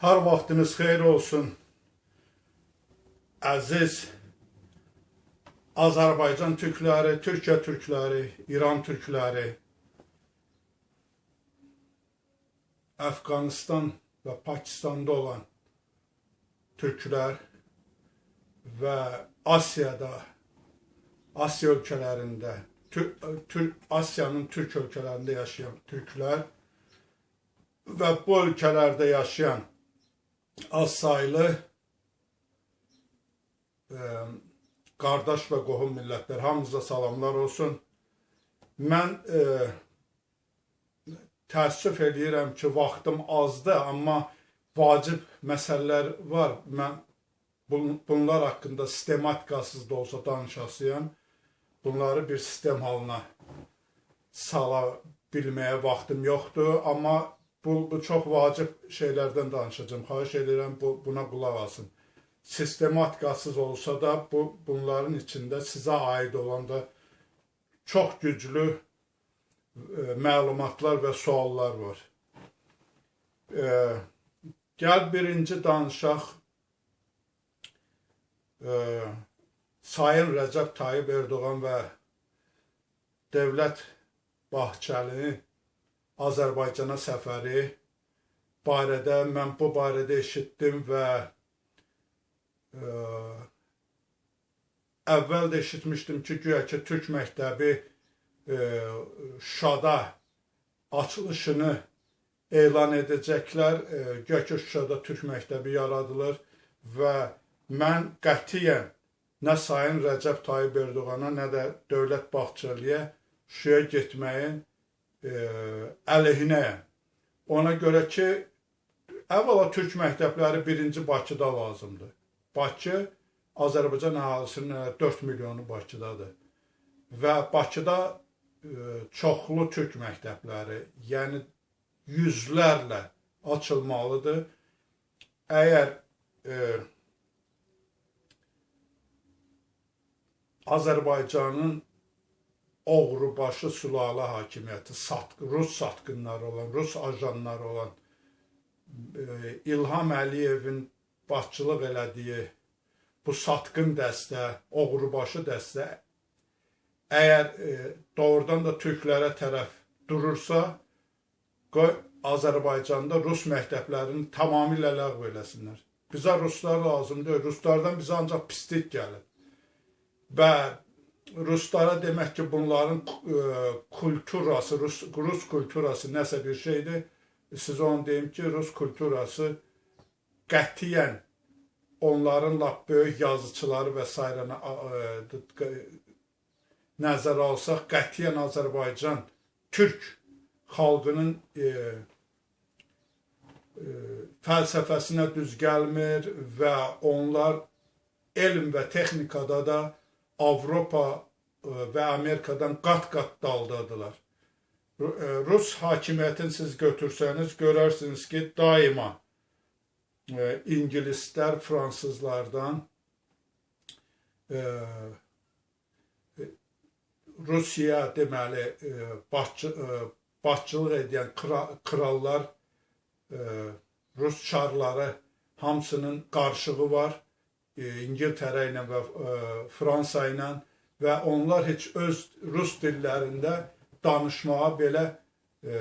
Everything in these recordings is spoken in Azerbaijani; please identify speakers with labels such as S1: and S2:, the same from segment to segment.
S1: Hər vaxtınız xeyir olsun. Əziz Azərbaycan türkləri, Türkiyə türkləri, İran türkləri, Əfqanistan və Pakistanda olan türklər və Asiyada, Asiya ölkələrində, Tür Tür Asiyanın türk ölkələrində yaşayan türklər və bu ölkələrdə yaşayan az saylı e, qardaş və qohum millətlər hamınıza salamlar olsun. Mən e, təəssüf edirəm ki, vaxtım azdır, amma vacib məsələlər var. Mən bun, bunlar haqqında sistematikasız da olsa danışasıyam. Bunları bir sistem halına sala bilməyə vaxtım yoxdur, amma bu, bu çox vacib şeylərdən danışacağım. Xahiş edirəm bu, buna qulaq asın. Sistematikasız olsa da bu bunların içində sizə aid olan da çox güclü e, məlumatlar və suallar var. E, gəl birinci danışaq e, Sayın Rəcəb Tayyib Erdoğan və Devlət Bahçəlinin Azərbaycana səfəri barədə mən bu barədə eşitdim və ə, əvvəl də eşitmişdim ki, güya ki Türk məktəbi ə, Şuşada açılışını elan edəcəklər. Ə, güya ki Şuşada Türk məktəbi yaradılır və mən qətiyyən nə Sayın Rəcəb Tayyib Erdoğana, nə də Dövlət Bağçalıya Şuşaya getməyin e, əleyhinəyəm. Ona görə ki, əvvəla türk məktəbləri birinci Bakıda lazımdır. Bakı Azərbaycan əhalisinin 4 milyonu Bakıdadır. Və Bakıda e, çoxlu türk məktəbləri, yəni yüzlərlə açılmalıdır. Əgər e, Azərbaycanın oğrubaşı sülalə hakimiyyəti, satqı, Rus satqınları olan, Rus ajanları olan e, İlham Əliyevin başçılıq elədiyi bu satqın dəstə, oğrubaşı dəstə əgər e, doğrudan da türklərə tərəf durursa, qoy Azərbaycanda Rus məktəblərini tamamilə ləğv eləsinlər. Bizə ruslar lazımdır. Ruslardan bizə ancaq pislik gəlir. Və Ruslara demək ki, bunların ə, e, kulturası, Rus, Rus kulturası nəsə bir şeydir. Siz onu deyim ki, Rus kulturası qətiyyən onların lap böyük yazıçıları və s. E, nəzərə alsaq, qətiyyən Azərbaycan Türk xalqının e, e, fəlsəfəsinə düz gəlmir və onlar elm və texnikada da Avropa e, və Amerikadan qat-qat daldadılar. E, Rus hakimiyyətini siz götürsəniz, görərsiniz ki, daima e, İngilislər fransızlardan Rusiya deməli başçı, başçılıq edən krallar Rus çarları hamısının qarşığı var İngiltərə ilə və e, Fransa ilə və onlar heç öz rus dillərində danışmağa belə e,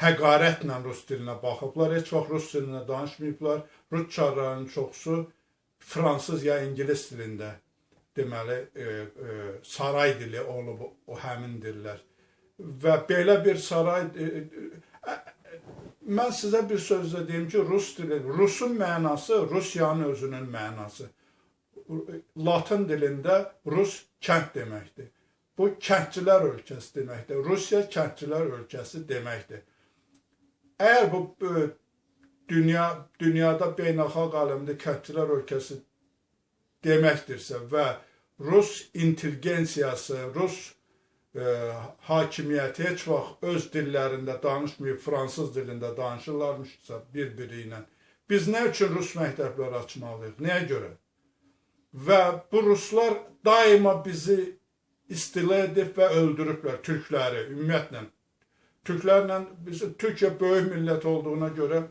S1: həqarətlə rus dilinə baxıblar. Heç vaxt rus dilində danışmayıblar. Rus çarlarının çoxusu fransız ya ingilis dilində deməli e, e, saray dili olub o həmin dillər. Və belə bir saray e, e, Mən sizə bir sözlə deyim ki, Rus dili, Rusun mənası Rusiyanın özünün mənası. Latın dilində Rus kənd deməkdir. Bu kəndçilər ölkəsi deməkdir. Rusiya kəndçilər ölkəsi deməkdir. Əgər bu dünya dünyada beynəlxalq aləmdə kəndçilər ölkəsi deməkdirsə və Rus intelligensiyası, Rus hakimiyyəti heç vaxt öz dillərində danışmayıb, fransız dilində danışırlarmışsa bir-biri ilə. Biz nə üçün rus məktəbləri açmalıyıq? Nəyə görə? Və bu ruslar daima bizi istila edib və öldürüblər türkləri ümumiyyətlə. Türklərlə biz Türkiyə böyük millət olduğuna görə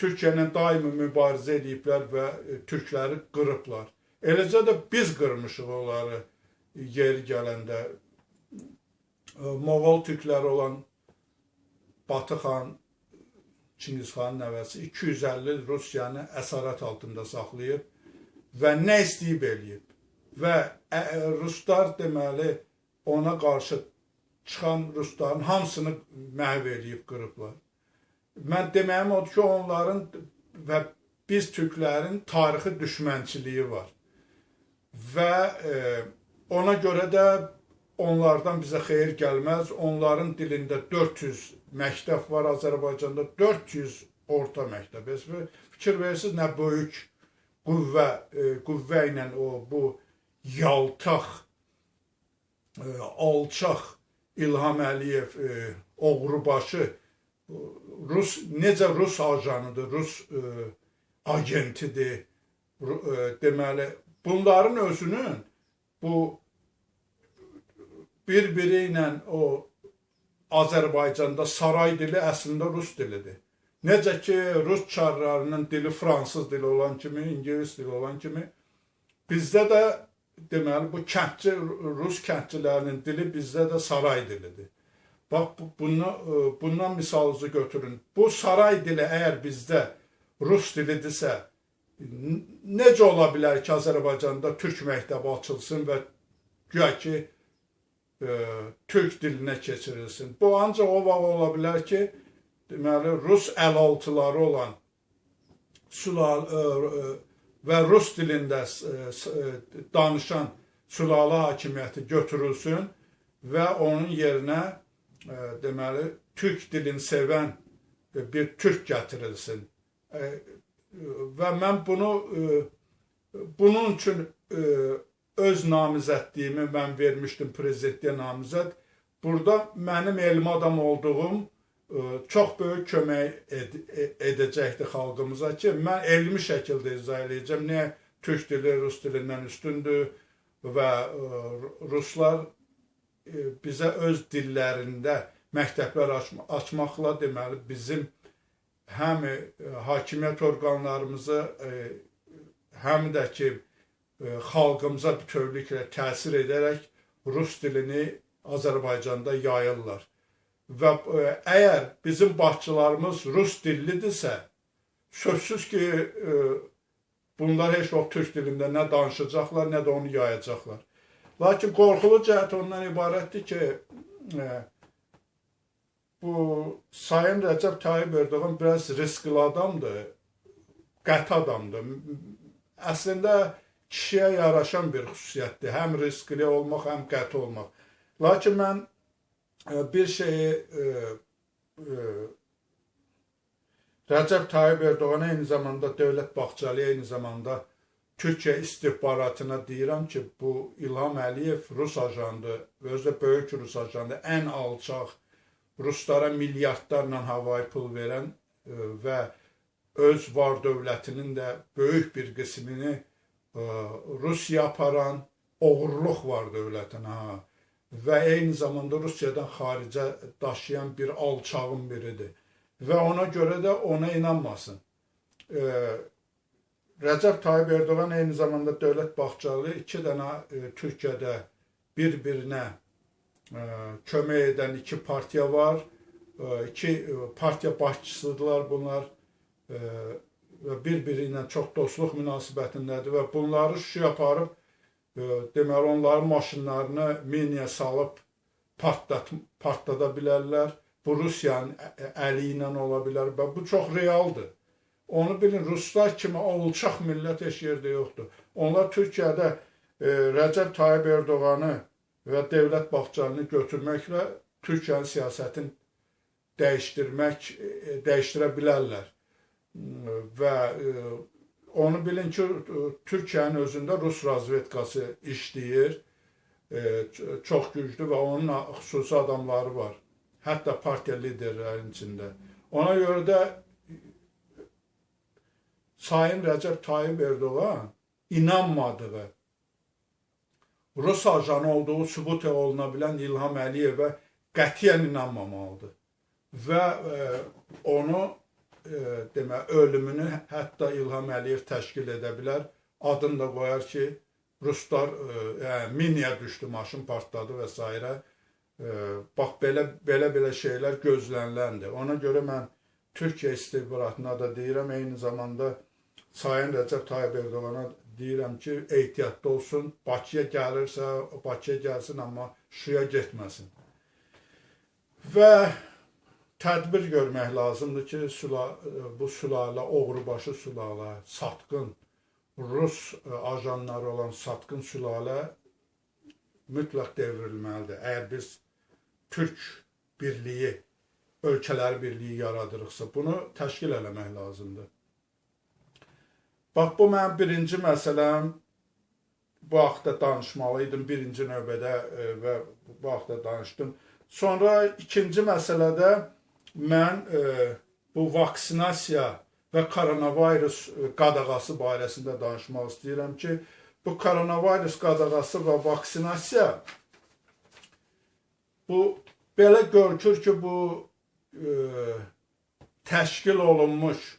S1: Türkiyə ilə daimi mübarizə ediblər və e, türkləri qırıblar. Eləcə də biz qırmışıq onları yeri gələndə. Moğol türkləri olan Batı xan, Çingiz xanın nəvəsi 250 il Rusiyanı əsarət altında saxlayıb və nə istəyib eləyib. Və ə, ruslar deməli ona qarşı çıxan rusların hamısını məhv eləyib qırıblar. Mən deməyim odur ki, onların və biz türklərin tarixi düşmənçiliyi var. Və e, ona görə də onlardan bizə xeyir gəlməz. Onların dilində 400 məktəb var Azərbaycanda, 400 orta məktəb. Heç fikir verirsiniz nə böyük qüvvə, e, qüvvə ilə o bu yaltaq, e, alçaq İlham Əliyev, e, oğrubaşı Rus necə Rus ajanıdır, Rus e, agentidir. E, deməli, bunların özünün bu bir-biri ilə o Azərbaycanda saray dili əslində rus dilidir. Necə ki, rus çarlarının dili fransız dili olan kimi, ingilis dili olan kimi, bizdə də deməli bu kəndçi rus kəndçilərinin dili bizdə də saray dilidir. Bax bu, bundan e, bundan misalınızı götürün. Bu saray dili əgər bizdə rus dilidirsə, necə ola bilər ki, Azərbaycanda türk məktəbi açılsın və güya ki e, türk dilinə keçirilsin. Bu ancaq o vaxt ola bilər ki, deməli rus əlaltıları olan sulal e, e, və rus dilində e, e, danışan sülalə hakimiyyəti götürülsün və onun yerinə e, deməli türk dilini sevən bir türk gətirilsin. Və mən bunu bunun üçün öz namizədliyimi mən vermişdim prezidentliyə namizəd. Burada mənim elmi adam olduğum çox böyük kömək ed edəcəkdir xalqımıza ki, mən elmi şəkildə izah edəcəm. Niyə türk dili rus dilindən üstündür və ruslar bizə öz dillərində məktəblər aç açmaqla deməli bizim həm hakimiyyət orqanlarımızı həm də ki xalqımıza bütövlüklə təsir edərək rus dilini Azərbaycanda yayırlar və e, əgər bizim başçılarımız rus dillidirsə, sözsüz ki, e, bunlar heç vaxt türk dilində nə danışacaqlar, nə də onu yayacaqlar. Lakin qorxulu cəhət ondan ibarətdir ki, e, bu Sayın Rəcəb Tayyip Erdoğan biraz riskli adamdır, qəti adamdır. Əslində kişiyə yaraşan bir xüsusiyyətdir. Həm riskli olmaq, həm qəti olmaq. Lakin mən bir şeyi e, e, Rəcəb Tayyip Erdoğan eyni zamanda Dövlət Bağçalı eyni zamanda Türkiyə istihbaratına deyirəm ki, bu İlham Əliyev Rus ajandı, özü də böyük Rus ajandı, ən alçaq Ruslara milyardlarla havayı pul verən e, və öz var dövlətinin də böyük bir qismini Rusiya aparan oğurluq var dövlətinə. Ha və eyni zamanda Rusiyadan xaricə daşıyan bir alçağın biridir. Və ona görə də ona inanmasın. E, Rəcəb Tayyip Erdoğan eyni zamanda Dövlət Bağçalı iki dənə e, Türkiyədə bir-birinə e, kömək edən iki partiya var. E, iki e, partiya başçısıdırlar bunlar. E, bir-biri ilə çox dostluq münasibətindədir və bunları şüşə aparıb deməli onların maşınlarını miniyə salıb partlat partlada bilərlər. Bu Rusiyanın əli ilə ola bilər və bu çox realdır. Onu bilin, ruslar kimi alçaq millət heç yerdə yoxdur. Onlar Türkiyədə e, Rəcəb Tayyib Erdoğanı və Dövlət Bağçalını götürməklə Türkiyənin siyasətini dəyişdirmək, e, dəyişdirə bilərlər. Və e, Onu bilin ki, Türkiyənin özündə Rus razvedkası işləyir. E, çox güclü və onun xüsusi adamları var. Hətta partiya liderlərinin içində. Ona görə də Sayın Rəcəb Tayyip Erdoğan inanmadığı Rus ajanı olduğu sübut oluna bilən İlham Əliyevə qətiyyən inanmamalıdır. Və e, onu demə ölümünü hətta İlham Əliyev təşkil edə bilər. Adını da qoyar ki, ruslar e, yəni, miniyə düşdü, maşın partladı və s. E, bax belə belə belə şeylər gözləniləndir. Ona görə mən Türkiyə istihbaratına da deyirəm, eyni zamanda Sayın Rəcəb Tayyib Erdogana deyirəm ki, ehtiyatlı olsun. Bakıya gəlirsə, Bakıya gəlsin, amma Şuşaya getməsin. Və tədbir görmək lazımdır ki, sula, bu sülalə, oğrubaşı sülalə, satqın, Rus ajanları olan satqın sülalə mütləq devrilməlidir. Əgər biz Türk birliyi, ölkələr birliyi yaradırıqsa, bunu təşkil eləmək lazımdır. Bax, bu mənim birinci məsələm. Bu haqda danışmalı idim birinci növbədə e, və bu haqda danışdım. Sonra ikinci məsələdə mən e, bu vaksinasiya və koronavirus e, qadağası barəsində danışmaq istəyirəm ki, bu koronavirus qadağası və vaksinasiya bu belə görünür ki, bu e, təşkil olunmuş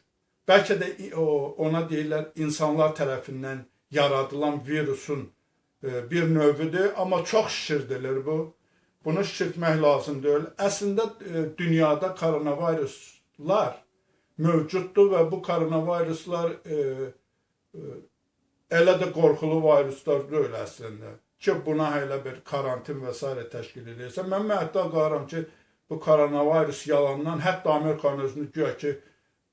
S1: bəlkə də o, ona deyirlər insanlar tərəfindən yaradılan virusun e, bir növüdür, amma çox şişirdilir bu. Bunu şişirtmək lazım deyil. Əslində e, dünyada koronaviruslar mövcuddur və bu koronaviruslar e, e, elə də qorxulu viruslar deyil əslində. Ki buna elə bir karantin və s. təşkil edirsə, mən hətta qalıram ki, bu koronavirus yalandan, hətta Amerikanın özünü güya ki,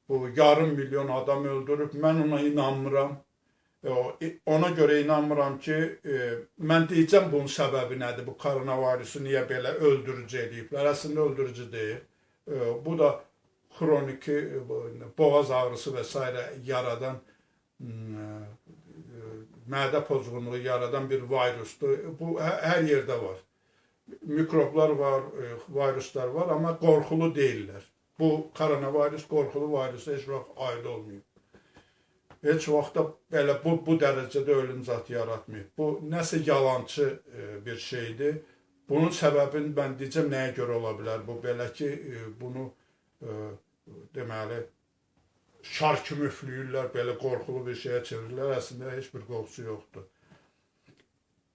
S1: bu yarım milyon adam öldürüb. Mən ona inanmıram. E, ona görə inanmıram ki, e, mən deyəcəm bunun səbəbi nədir? Bu koronavirusu niyə belə öldürücü eləyiblər? Əslində öldürücü deyil. E, bu da xroniki boğaz ağrısı və s. yaradan mədə pozğunluğu yaradan bir virusdur. Bu hər yerdə var. Mikroblar var, viruslar var, amma qorxulu deyillər. Bu koronavirus qorxulu virusa heç vaxt aid olmayıb. Heç vaxt da belə bu, bu dərəcədə ölüm zat yaratmayıb. Bu nəsə yalançı e, bir şeydir. Bunun səbəbini mən deyəcəm nəyə görə ola bilər. Bu belə ki, e, bunu e, deməli şar kimi üfləyirlər, belə qorxulu bir şeyə çevirirlər. Əslində heç bir qorxusu yoxdur.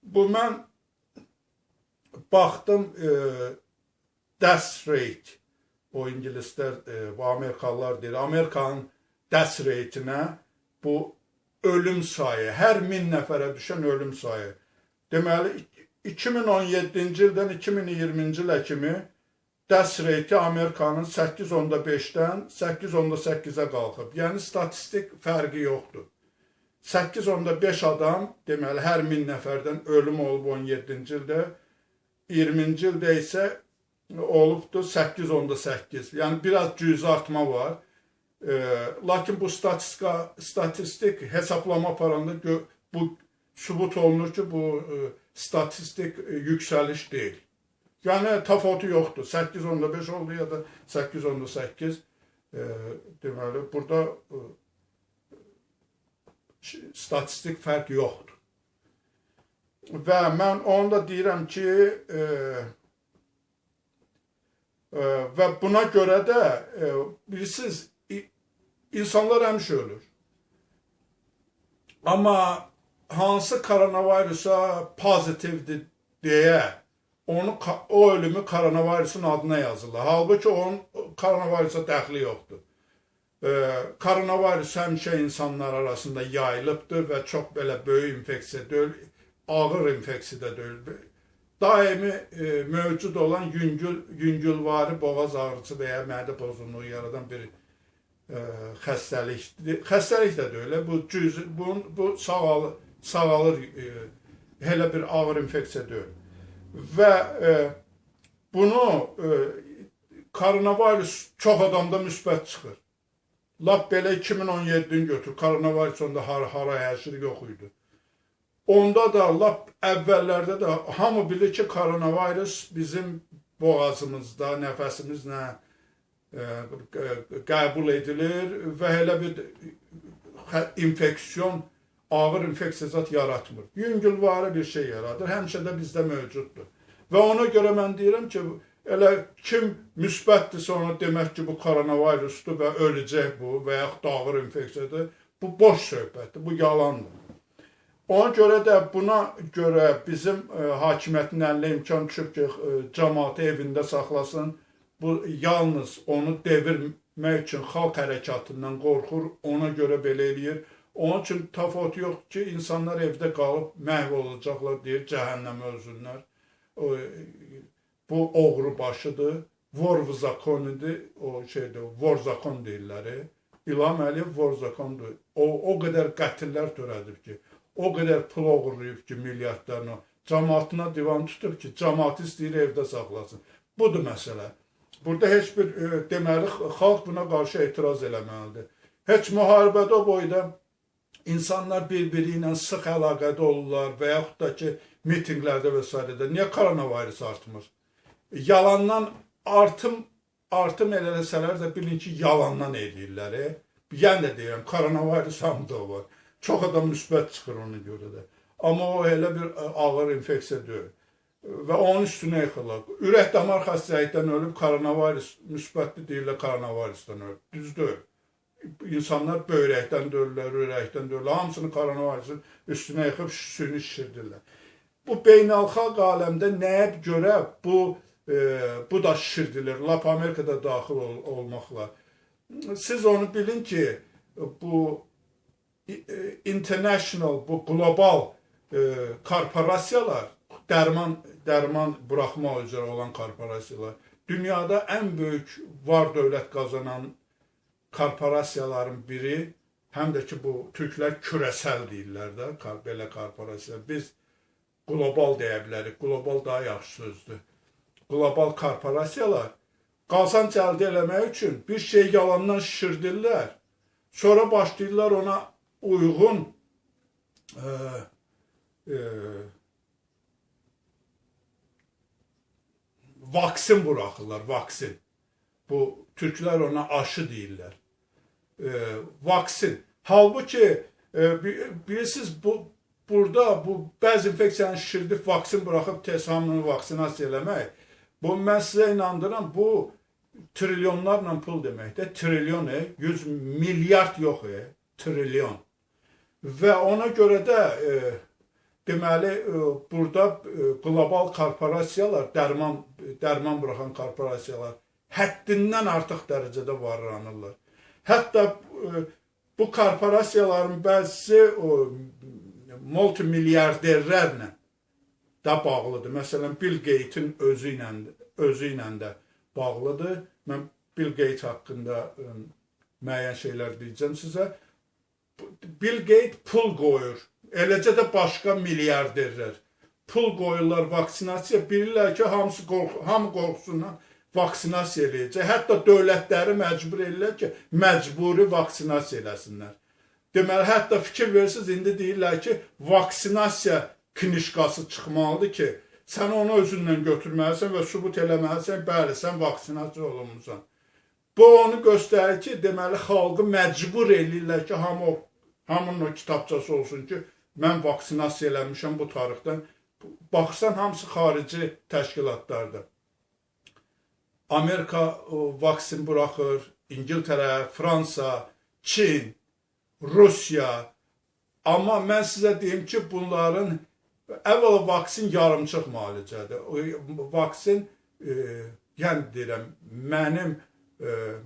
S1: Bu mən baxdım e, death rate o ingilislər, e, bu Amerikalılar deyir, Amerikanın dərs reytinə bu ölüm sayı, hər min nəfərə düşən ölüm sayı. Deməli, 2017-ci ildən 2020-ci ilə kimi dərs reyti Amerikanın 8.5-dən 8.8-ə qalxıb. Yəni, statistik fərqi yoxdur. 8.5 adam, deməli, hər min nəfərdən ölüm olub 17-ci ildə, 20-ci ildə isə olubdur 8.8. Yəni biraz cüzi artma var. E, lakin bu statistika statistik hesablama aparanda bu sübut olunur ki, bu e, statistik e, yüksəliş deyil. Yəni təfavütü yoxdur. 8.5 oldu ya da 8.8. E, deməli burada e, statistik fərq yoxdur. Və mən onu da deyirəm ki, e, Və buna görə də e, bilirsiniz, insanlar həmişə ölür. Amma hansı koronavirusa pozitivdir deyə onu o ölümü koronavirusun adına yazırlar. Halbuki onun koronavirusa dəxli yoxdur. Ee, koronavirus həmişə insanlar arasında yayılıbdır və çox belə böyük infeksiya deyil, ağır infeksiya da daimi e, mövcud olan yüngül, yüngülvari boğaz ağrısı və ya mədə pozğunluğu yaradan bir xəstəlikdir. Xəstəlik də deyil, bu cüz, bu, bu sağalır, sağalır e, elə bir ağır infeksiya deyil. Və e, bunu e, koronavirus çox adamda müsbət çıxır. Lap belə 2017-ni götür, koronavirus onda hara, hara həsir yox idi. Onda da lap əvvəllərdə də hamı bilir ki, koronavirus bizim boğazımızda, nəfəsimizlə e, qəbul edilir və elə bir infeksiyon, ağır infeksiya zat yaratmır. Yüngülvari bir şey yaradır, həmişə də bizdə mövcuddur. Və ona görə mən deyirəm ki, Elə kim müsbətdirsə ona demək ki, bu koronavirusdur və öləcək bu və yaxud da ağır infeksiyadır. Bu boş söhbətdir, bu yalandır. Ona görə də buna görə bizim e, hakimiyyətin əlinə imkan düşüb ki, e, cəmaatı evində saxlasın. Bu yalnız onu devirmək üçün xalq hərəkatından qorxur, ona görə belə eləyir. Onun üçün tafot yox ki, insanlar evdə qalıb məhv olacaqlar deyir, cəhənnəmə özünlər. Bu oğru başıdır. Vor zakonidir, o şeydir, vor zakon deyirlər. İlham Əliyev vor zakondur. O, o qədər qətillər törədib ki, o qədər pul oğurlayıb ki, milyardlarını, cəmaatına divan tutub ki, cəmaatı istəyir evdə saxlasın. Budur məsələ. Burada heç bir e, deməli xalq buna qarşı etiraz eləməlidir. Heç müharibədə boyda insanlar bir-biri ilə sıx əlaqədə olurlar və yaxud da ki, mitinqlərdə və s. Niyə koronavirus artmır? Yalandan artım artım eləsələr də bilin ki, yalandan eləyirlər. E? Yəni də deyirəm, koronavirus hamıda var. Çox adam müsbət çıxır ona görə də. Amma o elə bir e, ağır infeksiya deyil. Və onun üstünə yıxılır. Ürək damar xəstəlikdən ölüb koronavirus müsbətli deyirlər koronavirusdan ölüb. Düz deyil. İnsanlar böyrəkdən döyürlər, ürəkdən döyürlər. Hamısını koronavirusun üstünə yıxıb süni şişirdirlər. Bu beynəlxalq aləmdə nəyə görə bu e, bu da şişirdilir. Lap Amerikada daxil ol, olmaqla. Siz onu bilin ki, bu E, international, bu qlobal e, korporasiyalar, dərman dərman buraxmaq üzrə olan korporasiyalar dünyada ən böyük var dövlət qazanan korporasiyaların biri, həm də ki bu türklər kürəsəl deyirlər də, belə korporasiya. Biz qlobal deyə bilərik. Qlobal daha yaxşı sözdür. Qlobal korporasiyalar qazanc əldə eləmək üçün bir şey yalandan şişirdirlər. Sonra başlayırlar ona uygun e, e, vaksin buraxırlar, vaksin. Bu Türklər ona aşı deyirlər. E, vaksin. Halbuki e, bilirsiniz bu burada bu bəzi infeksiyanı şişirdib vaksin buraxıb tez hamını eləmək. Bu mən sizə inandırıram, bu trilyonlarla pul deməkdir. Trilyon, 100 milyard yox, e, trilyon. Və ona görə də e, deməli e, burada e, qlobal korporasiyalar, dərman dərman buraxan korporasiyalar həddindən artıq dərəcədə varlanırlar. Hətta e, bu korporasiyaların bəzisi o multimilyarderlərlə də bağlıdır. Məsələn, Bill Gates-in özü ilə özü ilə də bağlıdır. Mən Bill Gates haqqında müəyyən şeylər deyəcəm sizə. Bill Gates pul qoyur. Eləcə də başqa milyarderlər pul qoyurlar vaksinasiya. Bilirlər ki, hamısı qorx hamı qorxusundan vaksinasiya eləyəcək. Hətta dövlətləri məcbur edirlər ki, məcburi vaksinasiya eləsinlər. Deməli, hətta fikir versiniz, indi deyirlər ki, vaksinasiya knişkası çıxmalıdır ki, sən onu özünlə götürməlisən və sübut eləməlisən, bəli, sən vaksinasiya olunmusan. Bu onu göstərir ki, deməli, xalqı məcbur eləyirlər ki, hamı Hamının o kitabçası olsun ki, mən vaksinasiya eləmişəm bu tarixdən. Baxsan, hamısı xarici təşkilatlardır. Amerika vaksin buraxır, İngiltərə, Fransa, Çin, Rusiya. Amma mən sizə deyim ki, bunların əvvəla vaksin yarımçıq müalicədir. Vaksin, e, yəni deyirəm, mənim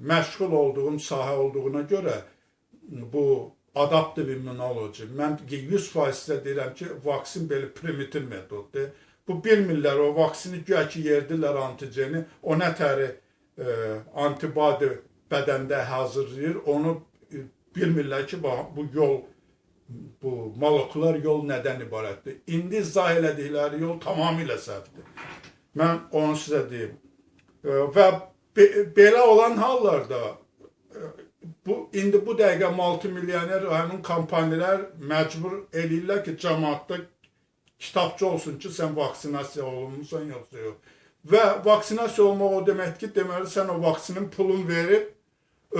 S1: məşğul olduğum sahə olduğuna görə bu adaptiv immunoloji. Mən 100% sizə deyirəm ki, vaksin belə primitiv metoddur. Bu bilmirlər o vaksini güya ki yerdilər antigeni, o nətəri e, antibody bədəndə hazırlayır, onu e, bilmirlər ki, bu yol bu molekulyar yol nədən ibarətdir? İndi izah elədikləri yol tamamilə səhvdir. Mən onu sizə deyim. E, və be, belə olan hallarda bu indi bu dəqiqə multimilyoner həmin kompaniyalar məcbur eləyirlər ki, cəmaatda kitabçı olsun ki, sən vaksinasiya olunmusan yoxsa yox. Və vaksinasiya olmaq o deməkdir ki, deməli sən o vaksinin pulun verib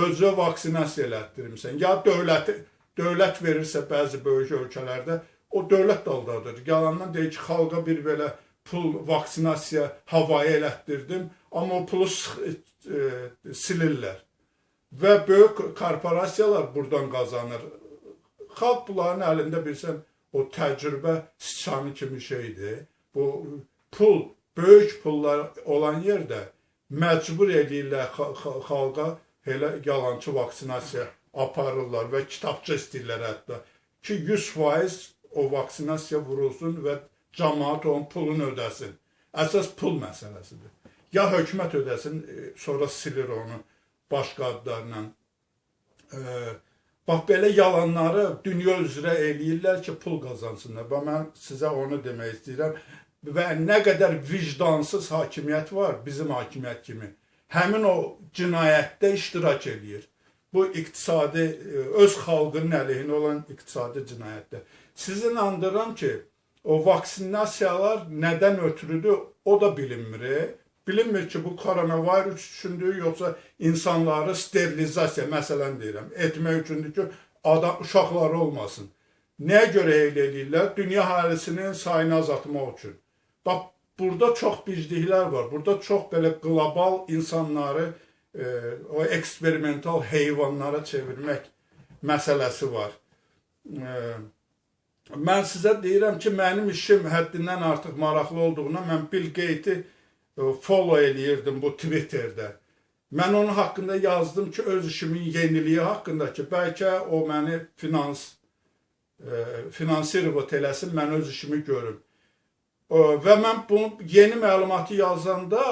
S1: özünə vaksinasiya elətdirmisən. Ya dövləti dövlət verirsə bəzi böyük ölkələrdə o dövlət də aldadır. Yalandan deyir ki, xalqa bir belə pul vaksinasiya havayı elətdirdim, amma pulu sıx- e, silirlər. Və böyük korporasiyalar buradan qazanır. Xalq bunların əlində bilsən o təcrübə sıçanı kimi şeydir. Bu pul, böyük pullar olan yerdə məcbur xa- xalqa elə yalançı vaksinasiya aparırlar və kitabça istəyirlər hətta ki 100% o vaksinasiya vurulsun və cəmaət onun pulunu ödəsin. Əsas pul məsələsidir. Ya hökumət ödəsin, e, sonra silir onu başqa adlarla. E, bax belə yalanları dünya üzrə eləyirlər ki, pul qazansınlar. Və mən sizə onu demək istəyirəm. Və nə qədər vicdansız hakimiyyət var bizim hakimiyyət kimi. Həmin o cinayətdə iştirak eləyir. Bu iqtisadi e, öz xalqının əleyhinə olan iqtisadi cinayətdir. Sizi inandırıram ki, o vaksinasiyalar nədən ötürüdür, o da bilinmir. Bilinmir ki, bu koronavirus üçündür, yoxsa insanları sterilizasiya, məsələn deyirəm, etmək üçündür ki, adam uşaqları olmasın. Nəyə görə elə eləyirlər? Dünya əhalisinin sayını azaltmaq üçün. Bax, burada çox bicliklər var. Burada çox belə qlobal insanları e, o eksperimental heyvanlara çevirmək məsələsi var. E, mən sizə deyirəm ki, mənim işim həddindən artıq maraqlı olduğuna mən Bill Gates-i follow eləyirdim bu Twitterdə. Mən onun haqqında yazdım ki, öz işimin yeniliyi haqqında ki, bəlkə o məni finans e, finansirovat eləsin, mən öz işimi görüm. E, Və mən bunu yeni məlumatı yazanda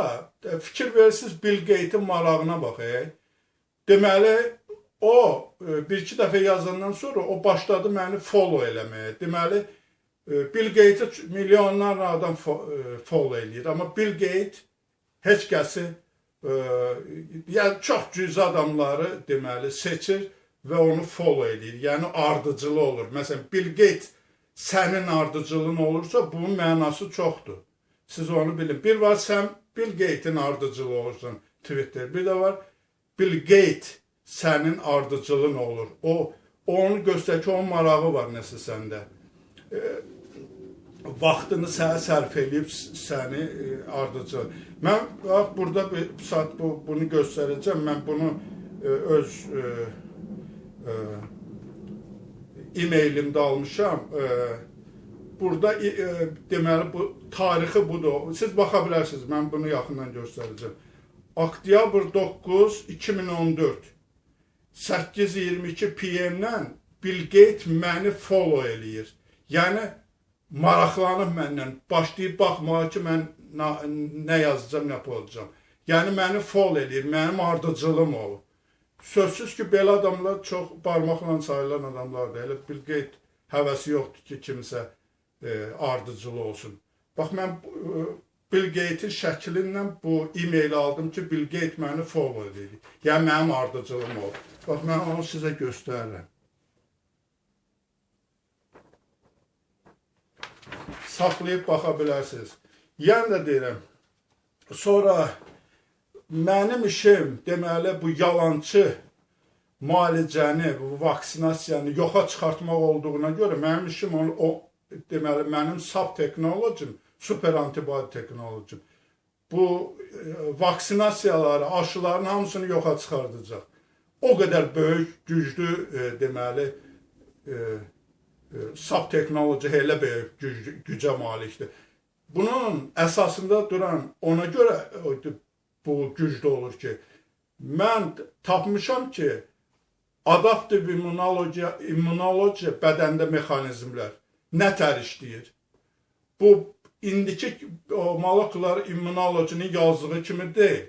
S1: e, fikir verirsiniz Bill Gates-in marağına bax. E. Deməli o e, bir-iki dəfə yazandan sonra o başladı məni follow eləməyə. Deməli e, Bill Gates milyonlarla adam fo- e, follow eləyir, amma Bill Gates heç kəsi e, yəni çox cüzi adamları deməli seçir və onu follow eləyir. Yəni ardıcılı olur. Məsələn Bill Gates sənin ardıcılığın olursa bunun mənası çoxdur. Siz onu bilin. Bir var sən Bill Gates-in ardıcılığı olursan Twitter. Bir də var Bill Gates sənin ardıcılığın olur. O onu göstərir ki, onun marağı var nəsə səndə. E, vaxtını sənə sərf eləyib səni e, ardıcı. Mən bax burada bir saat bu bunu göstərəcəm. Mən bunu e, öz e, e, e-mailimdə almışam. E, burada deməli bu tarixi budur. Siz baxa bilərsiniz. Mən bunu yaxından göstərəcəm. Oktyabr 9 2014 8:22 PM-dən Bill Gates məni follow eləyir. Yəni maraqlanıb məndən, başlayıb baxmağa ki, mən na, nə yazacağam, nə olacağam. Yəni məni follow eləyir, mənim ardıcılım o. Sözsüz ki, belə adamlar çox barmaqla sayılan adamlardır. Elə Bill Gates həvəsi yoxdur ki, kimsə e, ardıcılı olsun. Bax mən e, Bill Gates-in şəklindən bu e-mail aldım ki, Bill Gates məni follow edir. Yəni mənim ardıcılım o. Bax mən onu sizə göstərirəm. Saxlayıb baxa bilərsiniz. Yəni də deyirəm. Sonra mənim işim deməli bu yalançı müalicəni, bu vaksinasiyanı yoxa çıxartmaq olduğuna görə mənim işim o, o deməli mənim sap texnologim, super antibody texnologim bu e, vaksinasiyaları, aşıların hamısını yoxa çıxardacaq. O qədər böyük, güclü e, deməli e, sap texnoloji elə böyük güc, gücə malikdir. Bunun əsasında duran ona görə e, bu güclü olur ki, mən tapmışam ki, adaptiv immunologiya, immunologiya bədəndə mexanizmlər nətər işləyir. Bu indiki o molekulyar immunologinin yazdığı kimi deyil.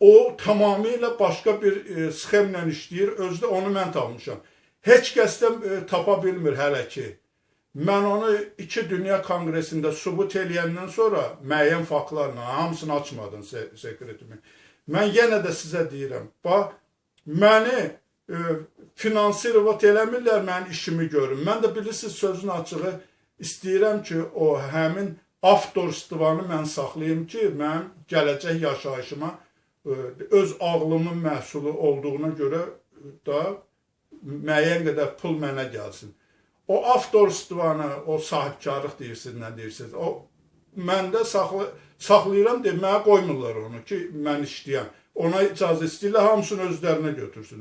S1: O tamamilə başqa bir e, sxemlə işləyir. Özdə onu mən tapmışam. Heç kəs də e, tapa bilmir hələ ki. Mən onu iki dünya konqresində sübut eləyəndən sonra müəyyən faktlarla hamısını açmadım se sekretimi. Mən yenə də sizə deyirəm, bax məni e, finansirovat eləmirlər mənim işimi görün. Mən də bilirsiniz sözün açığı istəyirəm ki, o həmin avtorstivanı mən saxlayım ki, mənim gələcək yaşayışıma e, öz ağlımın məhsulu olduğuna görə da müəyyən qədər pul mənə gəlsin. O avtorstvanı, o sahibkarlıq deyirsiniz, nə deyirsiniz, o məndə saxla, saxlayıram deməyə qoymurlar onu ki, mən işləyəm. Ona icazə istəyirlər, hamısını özlərinə götürsünlər.